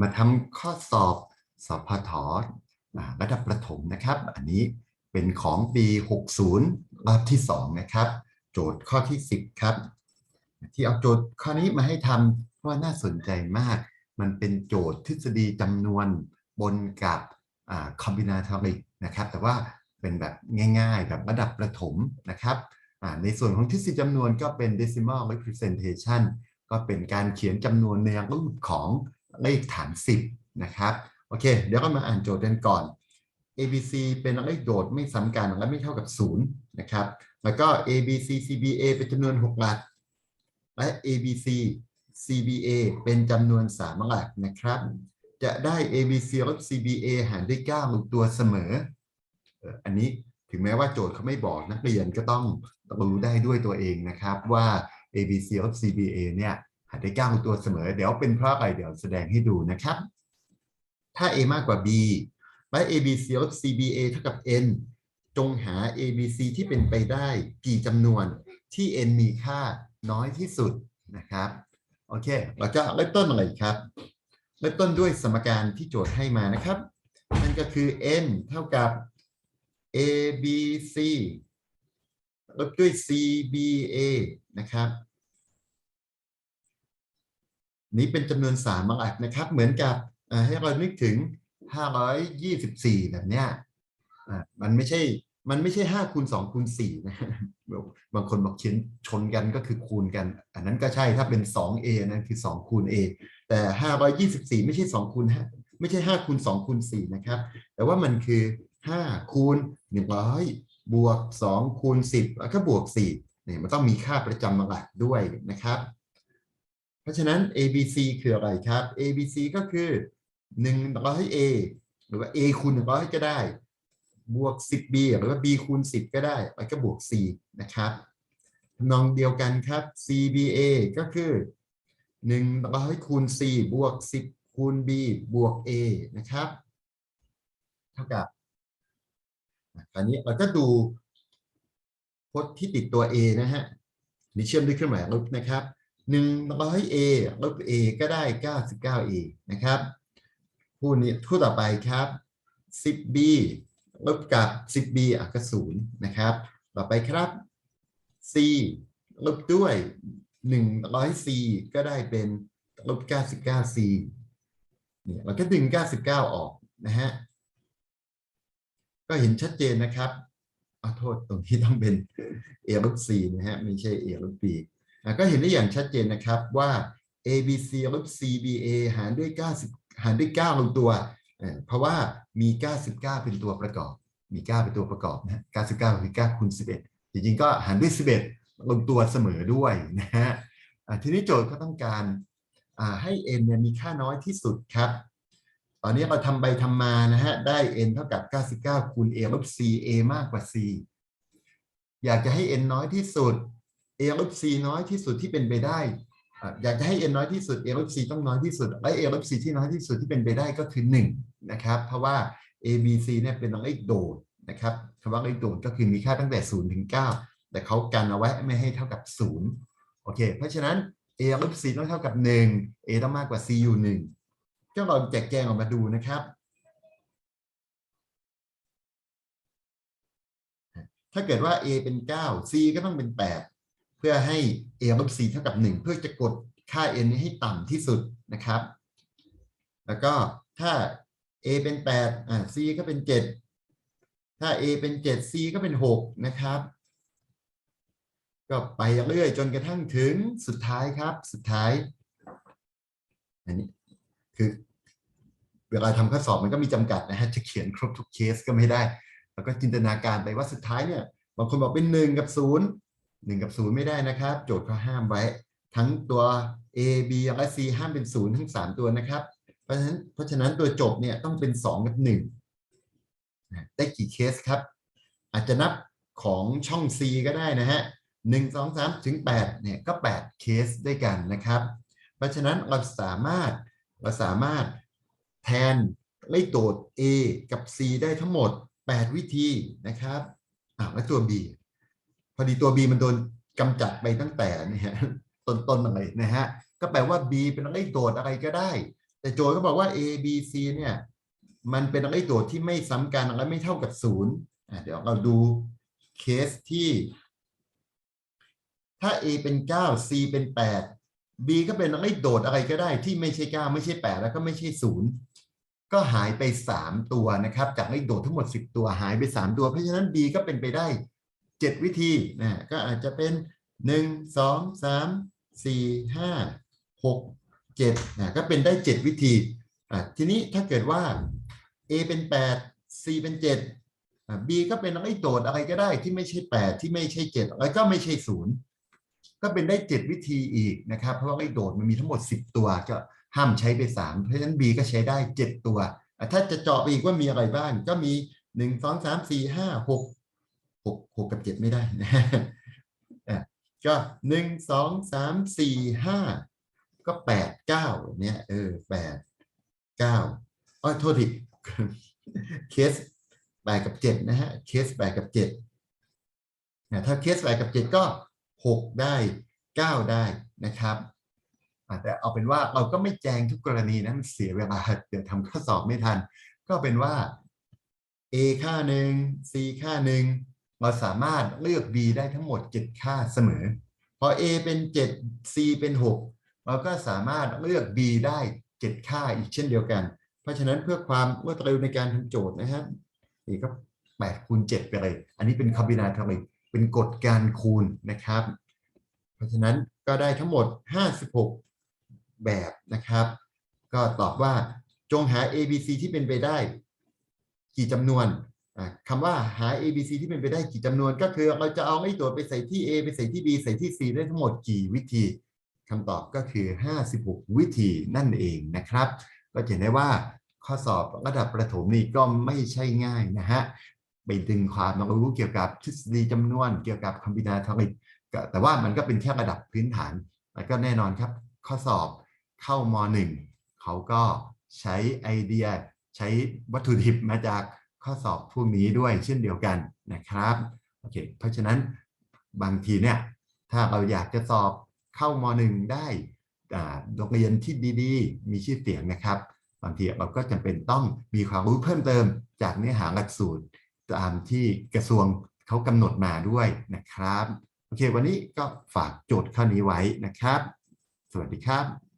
มาทำข้อสอบสอบพทอระดับประถมนะครับ อันนี้เป็นของปี 60 รอบที่ 2 นะครับ โจทย์ข้อที่ 10 ครับ ที่เอาโจทย์ข้อนี้มาให้ทำเพราะว่าน่าสนใจมาก มันเป็นโจทย์ทฤษฎีจำนวนบนกับอ่า combinatoric นะครับ แต่ว่าเป็นแบบง่าย ๆ แบบระดับประถมนะครับ ในส่วนของทฤษฎีจำนวนก็เป็น decimal representation ก็เป็นการเขียนจำนวนในรูปของ เลขฐาน 10 นะครับ โอเค เดี๋ยวก็มาอ่านโจทย์กันก่อน ABC เป็นเลขโดดไม่ซ้ำกันและไม่เท่ากับ 0 นะครับ แล้วก็ ABC CBA เป็นจำนวน 6 หลัก และ ABC CBA เป็นจำนวน 3 หลักนะครับ จะได้ ABC ลบ CBA หารด้วย9ลงตัวเสมออ่ออันนี้ถึงแม้ว่าโจทย์เขาไม่บอกนักเรียนก็ต้องรู้ได้ด้วยตัวเองนะครับว่า ABC ลบ CBA เนี่ย หารด้วย9ลงตัวเสมอ เดี๋ยวเป็นเพราะอะไรเดี๋ยวแสดงให้ดูนะครับ ถ้า A มากกว่า B และ ABC ลบ CBA เท่ากับ N จงหา ABC ที่เป็นไปได้กี่จำนวนที่ N มีค่าน้อยที่สุดนะครับ โอเค เราจะเริ่มต้นอะไรครับ เริ่มต้นด้วยสมการที่โจทย์ให้มานะครับ นั่นก็คือ n เท่ากับ a b c ลบด้วย c b a นะครับ นี้เป็นจำนวน3หลักนะครับ เหมือนกับให้เรานึกถึง 524 แบบเนี้ยอ่ามันไม่ใช่มันไม่ใช่5คูณ2คูณ4นะบางคนบอกเขียนชนกันก็คือคูณกัน อันนั้นก็ใช่ถ้าเป็น 2a นั่นคือ 2 คูณ a แต่ 524 ไม่ใช่2คูณ5ไม่ใช่ 5 คูณ 2 คูณ 4 นะครับ แต่ว่ามันคือ 5 คูณ 100 บวก 2 คูณ 10 แล้วก็บวก4เนี่ยมันต้องมีค่าประจำหลักด้วยนะครับ เพราะฉะนั้น ABC คืออะไรครับ ABC ก็คือ 100A หรือว่า A คูณ100 ก็ได้ บวก 10B หรือว่า B คูณ 10 ก็ได้ แล้วก็บวก C นะครับทำนองเดียวกันครับ CBA ก็คือ100คูณ C บวก 10 คูณ B บวก A นะครับ เท่ากับคราวนี้เราก็ดูพจน์ที่ติดตัว A นะฮะนี่เชื่อมด้วยเครื่องหมายลบนะครับ 100A ลบ A ก็ได้ 99A นะครับคู่นี้คู่ต่อไปครับ 10B ลบกับ 10B อะก็0นย์นะครับ ต่อไปครับ C ลบด้วย 100C ก็ได้เป็นลบ 99C เนี่ยเราก็ดึง 99 ออกนะฮะ ก็เห็นชัดเจนนะครับขอโทษตรงที่ต้องเป็น A ลบ C นะฮะ ไม่ใช่ A ลบ b ก็เห็นได้อย่างชัดเจนนะครับว่า ABC ลบ CBA หารด้วย 90 หารด้วย 9 ลงตัว เพราะว่ามี 99 เป็นตัวประกอบ มี 9 เป็นตัวประกอบนะ99คือ 9คูณ11 จริงๆ ก็หารด้วย 11 ลงตัวเสมอด้วยนะฮะทีนี้โจทย์ก็ต้องการให้ n เนี่ยมีค่าน้อยที่สุดครับ ตอนนี้เราทำไปทำมานะฮะ ได้ n เท่ากับ 99คูณ a ลบ c a มากกว่า c อยากจะให้ n น้อยที่สุด a ลบ c น้อยที่สุดที่เป็นไปได้อยากจะให้ n น้อยที่สุด a ลบ c ต้องน้อยที่สุด และ a ลบ c ที่น้อยที่สุดที่เป็นไปได้ก็คือ 1 นะครับ เพราะว่า a b c เนี่ยเป็นเลขโดดนะครับคำว่าเลขโดดก็คือมีค่าตั้งแต่ 0 ถึง 9 แต่เขากันเอาไว้ไม่ให้เท่ากับ 0 โอเค เพราะฉะนั้น a ลบ c ต้องเท่ากับ 1 a ต้องมากกว่า c อยู่1ก็ลองแจกแจงออกมาดูนะครับถ้าเกิดว่า a เป็น 9 c ก็ต้องเป็น 8 พื่อให้ a ลบ c เท่ากับ 1 เพื่อจะกดค่า n นี้ให้ต่ำที่สุดนะครับ แล้วก็ถ้า a เป็น8อ่า c ก็เป็น 7 ถ้า a เป็น 7 c ก็เป็น 6 นะครับ ก็ไปเรื่อยจนกระทั่งถึงสุดท้ายครับ สุดท้าย อันนี้คือเวลาทำข้อสอบมันก็มีจำกัดนะฮะ จะเขียนครบทุกเคสก็ไม่ได้ แล้วก็จินตนาการไปว่าสุดท้ายเนี่ย บางคนบอกเป็นหนึ่งกับศู นย์หนึ่งกับศูนย์ไม่ได้นะครับ โจทย์เขาห้ามไว้ ทั้งตัว A B และ C ห้ามเป็นศูนย์ทั้งสามตัวนะครับ เพราะฉะนั้นเพราะฉะนั้นตัวจบเนี่ยต้องเป็นสองกับหนึ่งได้กี่เคสครับ อาจจะนับของช่อง C ก็ได้นะฮะหนึ่งสองสามถึงแปดเนี่ยก็แปดเคสด้วยกันนะครับ เพราะฉะนั้นเราสามารถเราสามารถแทนเลขโดด A กับ C ได้ทั้งหมด 8 วิธีนะครับอ่าแล้วตัว B อดีตัว B มันโดนกำจัดไปตั้งแต่เนี่ยต้นๆมาเลยนะฮะก็แปลว่า B เป็นเลขโดดอะไรก็ได้ แต่โจทย์ก็บอกว่า a b c เนี่ยมันเป็นไอ้โจทย์ที่ไม่ซ้ำกันและไม่เท่ากับศูนย์เดี๋ยวเราดูเคสที่ ถ้า a เป็น 9 c เป็น 8 b ก็เป็นไอ้โดดอะไรก็ได้ที่ไม่ใช่ 9 ไม่ใช่ 8 แล้วก็ไม่ใช่ศูนย์ก็หายไป 3 ตัวนะครับ จากไอ้โดดทั้งหมด 10 ตัวหายไป 3 ตัว เพราะฉะนั้น b ก็เป็นไปได้ 7 วิธีนะก็อาจจะเป็น 1 2 3 4 5 6 7นะก็เป็นได้ 7 วิธีอะทีนี้ถ้าเกิดว่า a เป็น 8 c เป็น 7อะ b ก็เป็นไอ้โดดอะไรก็ได้ที่ไม่ใช่ 8 ที่ไม่ใช่ 7 แล้วก็ไม่ใช่ 0 ก็เป็นได้ 7 วิธีอีกนะครับ เพราะว่าไอ้โดดมันมีทั้งหมด 10 ตัวก็ห้ามใช้ไป 3 เพราะฉะนั้น b ก็ใช้ได้ 7 ตัว ถ้าจะเจาะไปอีกว่ามีอะไรบ้างก็มี 1 2 3 4 5 6 6 6กับ7ไม่ได้นะอะก็1 2 3 4 5ก็8 9เก้าเนี่ยเออ8 9อ๋อโทษทีเคส8กับ7นะฮะเคส8กับ7นะถ้าเคส8กับ7ก็6ได้9ได้นะครับอะแต่เอาเป็นว่าเราก็ไม่แจงทุกกรณีนะมันเสียเวลาเดี๋ยวทำข้อสอบไม่ทัน ก็เป็นว่า a ค่าหนึ่ง c ค่าหนึ่ง เราสามารถเลือก b ได้ทั้งหมด 7 ค่าเสมอ พอ a เป็น 7 c เป็น 6 เราก็สามารถเลือก b ได้ 7 ค่าอีกเช่นเดียวกัน เพราะฉะนั้นเพื่อความรวดเร็วในการทำโจทย์นะครับนี่ก็8คูณ7ไปเลย อันนี้เป็นคอมบินาทอริกเป็นกฎการคูณนะครับ เพราะฉะนั้นก็ได้ทั้งหมด 56 แบบนะครับ ก็ตอบว่าจงหา a b c ที่เป็นไปได้ กี่จำนวน คำว่าหา a b c ที่เป็นไปได้กี่จำนวนก็คือ เราจะเอาไอ้ตัวไปใส่ที่ a ไปใส่ที่ b ใส่ที่ c ได้ทั้งหมดกี่วิธีคำตอบก็คือ 56 วิธีนั่นเองนะครับ ก็เห็นได้ว่าข้อสอบระดับประถมนี่ก็ไม่ใช่ง่ายนะฮะไปดึงความรู้เกี่ยวกับทฤษฎีจำนวนเกี่ยวกับคอมบินาทอริกแต่ว่ามันก็เป็นแค่ระดับพื้นฐานแล้วก็แน่นอนครับ ข้อสอบเข้ามหนึ่งเขาก็ใช้ไอเดียใช้วัตถุดิบมาจาก ข้อสอบพวกนี้ด้วยเช่นเดียวกันนะครับโอเคเพราะฉะนั้นบางทีเนี่ยถ้าเราอยากจะสอบเข้ามหนึ่งได้โรงเรียนที่ดีๆ มีชื่อเสียงนะครับ บางทีเราก็จำเป็นต้องมีความรู้เพิ่มเติมจากเนื้อหาหลักสูตรตามที่กระทรวงเขากำหนดมาด้วยนะครับ โอเค วันนี้ก็ฝากโจทย์ข้อนี้ไว้นะครับ สวัสดีครับ